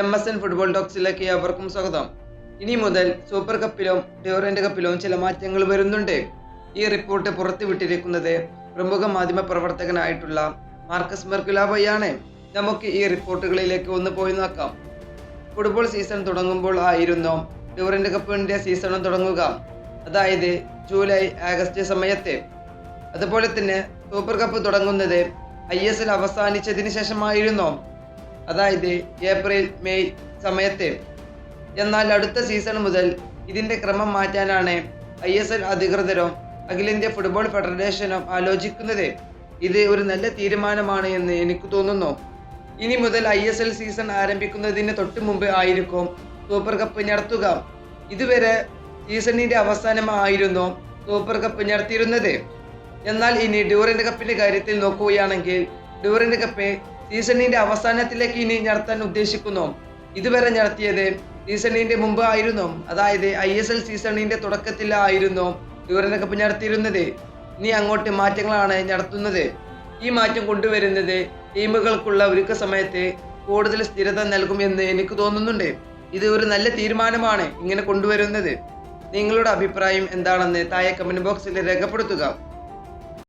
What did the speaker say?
M S N football ടോക്സിലേക്ക് അവർക്കും സ്വാഗതം. ഇനി മുതൽ സൂപ്പർ കപ്പിലും ഡ്യൂറന്റ് കപ്പിലും ചില മാറ്റങ്ങൾ വരുന്നുണ്ട്. ഈ റിപ്പോർട്ട് പുറത്തുവിട്ടിരിക്കുന്നത് പ്രമുഖ മാധ്യമ പ്രവർത്തകനായിട്ടുള്ള മാർക്കസ് മെർക്കുലാബയാണ് നമുക്ക് ഈ റിപ്പോർട്ടുകളിലേക്ക് ഒന്ന് പോയി നോക്കാം. ഫുട്ബോൾ സീസൺ തുടങ്ങുമ്പോൾ ആയിരുന്നു ഡ്യൂറന്റ് കപ്പിന്റെ സീസണും തുടങ്ങുക. അതായത് ജൂലൈ ആഗസ്റ്റ് സമയത്ത്. അതുപോലെ തന്നെ സൂപ്പർ കപ്പ് തുടങ്ങുന്നത് ഐ എസ് എൽ അവസാനിച്ചതിന് ശേഷമായിരുന്നു. അതായത് ഏപ്രിൽ മെയ് സമയത്ത്. എന്നാൽ അടുത്ത സീസൺ മുതൽ ഇതിന്റെ ക്രമം മാറ്റാനാണ് ഐ എസ് എൽ അധികൃതരും അഖിലേന്ത്യാ ഫുട്ബോൾ ഫെഡറേഷനും ആലോചിക്കുന്നത്. ഇത് ഒരു നല്ല തീരുമാനമാണ് എന്ന് എനിക്ക് തോന്നുന്നു. ഇനി മുതൽ ഐ എസ് എൽ സീസൺ ആരംഭിക്കുന്നതിന് തൊട്ട് മുമ്പ് ആയിരിക്കും സൂപ്പർ കപ്പ് നടത്തുക. ഇതുവരെ സീസണിന്റെ അവസാനമായിരുന്നു സൂപ്പർ കപ്പ് നടത്തിയിരുന്നത്. എന്നാൽ ഇനി ഡ്യൂറന്റ് കപ്പിന്റെ കാര്യത്തിൽ നോക്കുകയാണെങ്കിൽ ഡ്യൂറന്റ് കപ്പ് സീസണിന്റെ അവസാനത്തിലേക്ക് ഇനി നടത്താൻ ഉദ്ദേശിക്കുന്നു. ഇതുവരെ നടത്തിയത് സീസണിന്റെ മുമ്പ് ആയിരുന്നു. അതായത് ഐ എസ് എൽ സീസണിന്റെ തുടക്കത്തിലായിരുന്നു ഡ്യൂറന്റ് കപ്പ് നടത്തിയിരുന്നത്. ഇനി അങ്ങോട്ട് മാറ്റങ്ങളാണ് നടത്തുന്നത്. ഈ മാറ്റം കൊണ്ടുവരുന്നത് ടീമുകൾക്കുള്ള ഒരുക്ക സമയത്ത് കൂടുതൽ സ്ഥിരത നൽകുമെന്ന് എനിക്ക് തോന്നുന്നുണ്ട്. ഇത് ഒരു നല്ല തീരുമാനമാണ് ഇങ്ങനെ കൊണ്ടുവരുന്നത്. നിങ്ങളുടെ അഭിപ്രായം എന്താണെന്ന് താഴെ കമന്റ് ബോക്സിൽ രേഖപ്പെടുത്തുക.